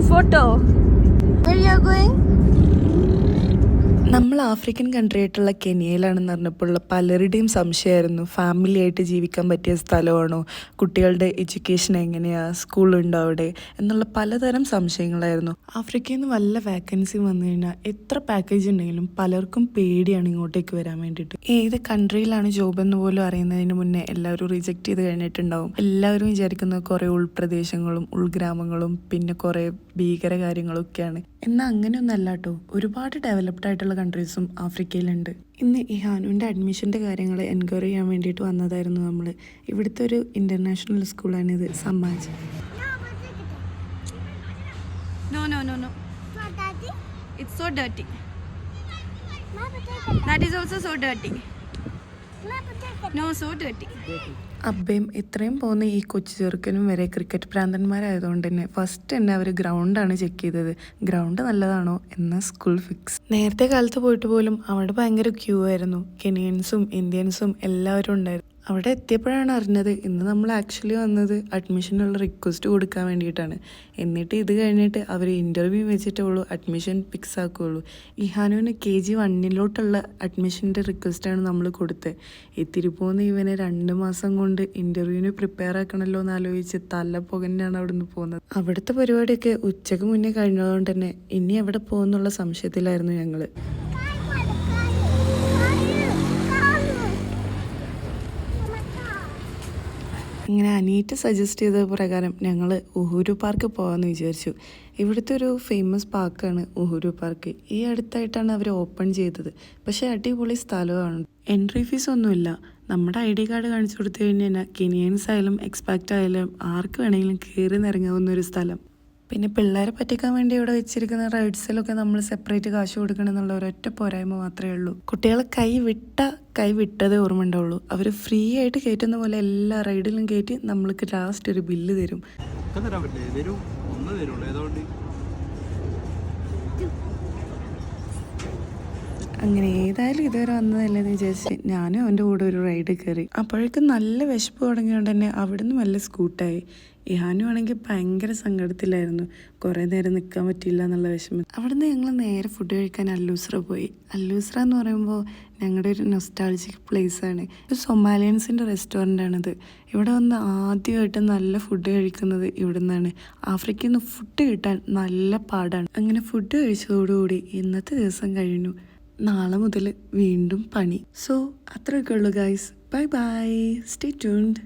photo. Where are you going? നമ്മൾ African country ആയിട്ടുള്ള കെനിയയിലാണെന്ന് പറഞ്ഞപ്പോൾ പലരുടെയും സംശയമായിരുന്നു. ഫാമിലി ആയിട്ട് ജീവിക്കാൻ പറ്റിയ സ്ഥലമാണോ? കുട്ടികളുടെ എഡ്യൂക്കേഷൻ എങ്ങനെയാ? സ്കൂളുണ്ടോ അവിടെ? എന്നുള്ള പലതരം സംശയങ്ങളായിരുന്നു. ആഫ്രിക്കയിൽ നിന്ന് വല്ല വാക്കൻസി വന്നു കഴിഞ്ഞാൽ എത്ര പാക്കേജ് ഉണ്ടെങ്കിലും പലർക്കും പേടിയാണ് ഇങ്ങോട്ടേക്ക് വരാൻ വേണ്ടിയിട്ട്. ഏത് കൺട്രിയിലാണ് ജോബ് എന്ന് പോലും അറിയുന്നതിന് മുന്നേ എല്ലാവരും റിജക്ട് ചെയ്ത് കഴിഞ്ഞിട്ടുണ്ടാവും. എല്ലാവരും വിചാരിക്കുന്നത് കുറേ ഉൾപ്രദേശങ്ങളും ഉൾഗ്രാമങ്ങളും പിന്നെ കുറേ ഭീകര കാര്യങ്ങളൊക്കെയാണ് എന്നാൽ അങ്ങനെയൊന്നല്ല കേട്ടോ ഒരുപാട് ഡെവലപ്ഡ് ആയിട്ടുള്ള കൺട്രീസും ആഫ്രിക്കയിലുണ്ട് ഇന്ന് ഈ ഹാനുവിന്റെ അഡ്മിഷന്റെ കാര്യങ്ങൾ എൻക്വയറി ചെയ്യാൻ വേണ്ടിയിട്ട് വന്നതായിരുന്നു നമ്മൾ ഇവിടുത്തെ ഒരു ഇന്റർനാഷണൽ സ്കൂളാണിത് സമാജ് No, no, no, no. What, Daddy? It's so dirty. Mama, take it. അബ്ബയും ഇത്രയും പോകുന്ന ഈ കൊച്ചു ചെറുക്കനും വരെ ക്രിക്കറ്റ് ഭ്രാന്തന്മാരായതുകൊണ്ട് തന്നെ ഫസ്റ്റ് തന്നെ അവർ ഗ്രൗണ്ടാണ് ചെക്ക് ചെയ്തത്. ഗ്രൗണ്ട് നല്ലതാണോ എന്ന സ്കൂൾ ഫിക്സ് നേരത്തെ കാലത്ത് പോയിട്ട് പോലും അവിടെ ഭയങ്കര ക്യൂ ആയിരുന്നു. കെനിയൻസും ഇന്ത്യൻസും എല്ലാവരും ഉണ്ടായിരുന്നു. അവിടെ എത്തിയപ്പോഴാണ് അറിഞ്ഞത് ഇന്ന് നമ്മൾ ആക്ച്വലി വന്നത് അഡ്മിഷനുള്ള റിക്വസ്റ്റ് കൊടുക്കാൻ വേണ്ടിയിട്ടാണ്. എന്നിട്ട് ഇത് കഴിഞ്ഞിട്ട് അവർ ഇന്റർവ്യൂ വെച്ചിട്ടേ ഉള്ളൂ അഡ്മിഷൻ ഫിക്സ് ആക്കുകയുള്ളൂ ഇഹാനുവിന് കെ ജി വണ്ണിലോട്ടുള്ള അഡ്മിഷന്റെ റിക്വസ്റ്റാണ് നമ്മൾ കൊടുത്തത് പോകുന്ന ഇവനെ രണ്ട് മാസം കൊണ്ട് ഇന്റർവ്യൂവിന് പ്രിപ്പയർ ആക്കണമല്ലോ എന്ന് ആലോചിച്ച് തല പുകന്നെയാണ് അവിടെ നിന്ന് പോകുന്നത്. അവിടുത്തെ പരിപാടിയൊക്കെ ഉച്ചയ്ക്ക് മുന്നേ കഴിഞ്ഞതുകൊണ്ട് തന്നെ ഇനി എവിടെ പോകുന്നുള്ള സംശയത്തിലായിരുന്നു ഞങ്ങൾ ഇങ്ങനെ അനീറ്റ് സജസ്റ്റ് ചെയ്ത പ്രകാരം ഞങ്ങൾ ഉഹുരു പാർക്ക് പോകാമെന്ന് വിചാരിച്ചു. ഇവിടുത്തെ ഒരു ഫേമസ് പാർക്കാണ് ഉഹുരു പാർക്ക് ഈ അടുത്തായിട്ടാണ് അവർ ഓപ്പൺ ചെയ്തത്. പക്ഷേ അടിപൊളി സ്ഥലമാണ്. എൻട്രി ഫീസ് ഒന്നുമില്ല. നമ്മുടെ ഐ ഡി കാർഡ് കാണിച്ചു കൊടുത്തു കഴിഞ്ഞാൽ കെനിയൻസ് ആയാലും എക്സ്പാക്റ്റ് ആയാലും ആർക്ക് വേണമെങ്കിലും കയറി നിറങ്ങാവുന്ന ഒരു സ്ഥലം. പിന്നെ പിള്ളേരെ പറ്റിക്കാൻ വേണ്ടി ഇവിടെ വെച്ചിരിക്കുന്ന റൈഡ്സിലൊക്കെ നമ്മൾ സെപ്പറേറ്റ് കാശ് കൊടുക്കണം എന്നുള്ള ഒരൊറ്റ പോരായ്മ മാത്രമേ ഉള്ളൂ. കുട്ടികളെ കൈ വിട്ട കൈ വിട്ടതേ ഓർമ്മ ഉണ്ടാവുള്ളൂ അവർ ഫ്രീ ആയിട്ട് കയറ്റുന്ന പോലെ എല്ലാ റൈഡിലും കയറ്റി നമ്മൾക്ക് ലാസ്റ്റ് ഒരു ബില്ല് തരും. അങ്ങനെ ഏതായാലും ഇതുവരെ വന്നതല്ലെന്ന് വിചാരിച്ച് ഞാനും അവന്റെ കൂടെ ഒരു റൈഡ് കയറി. അപ്പോഴേക്കും നല്ല വിശപ്പ് തുടങ്ങിയോണ്ട് തന്നെ അവിടുന്ന് നല്ല സ്കൂട്ടായി ഇഹാനു ആണെങ്കിൽ ഭയങ്കര സങ്കടത്തിലായിരുന്നു. കുറേ നേരം നിൽക്കാൻ പറ്റിയില്ല എന്നുള്ള വിഷമം. അവിടുന്ന് ഞങ്ങൾ നേരെ ഫുഡ് കഴിക്കാൻ അല്ലൂസ്ര പോയി. അല്ലൂസ്ര എന്ന് പറയുമ്പോൾ ഞങ്ങളുടെ ഒരു നൊസ്റ്റാൾജിക് പ്ലേസ് ആണ്. ഒരു സൊമാലിയൻസിന്റെ റെസ്റ്റോറന്റ് ആണിത്. ഇവിടെ വന്ന് ആദ്യമായിട്ട് നല്ല ഫുഡ് കഴിക്കുന്നത് ഇവിടെ നിന്നാണ് ആഫ്രിക്കയിൽ നിന്ന് ഫുഡ് കിട്ടാൻ നല്ല പാടാണ്. അങ്ങനെ ഫുഡ് കഴിച്ചതോടുകൂടി ഇന്നത്തെ ദിവസം കഴിഞ്ഞു. നാളെ മുതൽ വീണ്ടും പണി. സോ അത്രയൊക്കെ ഉള്ളു guys bye bye stay tuned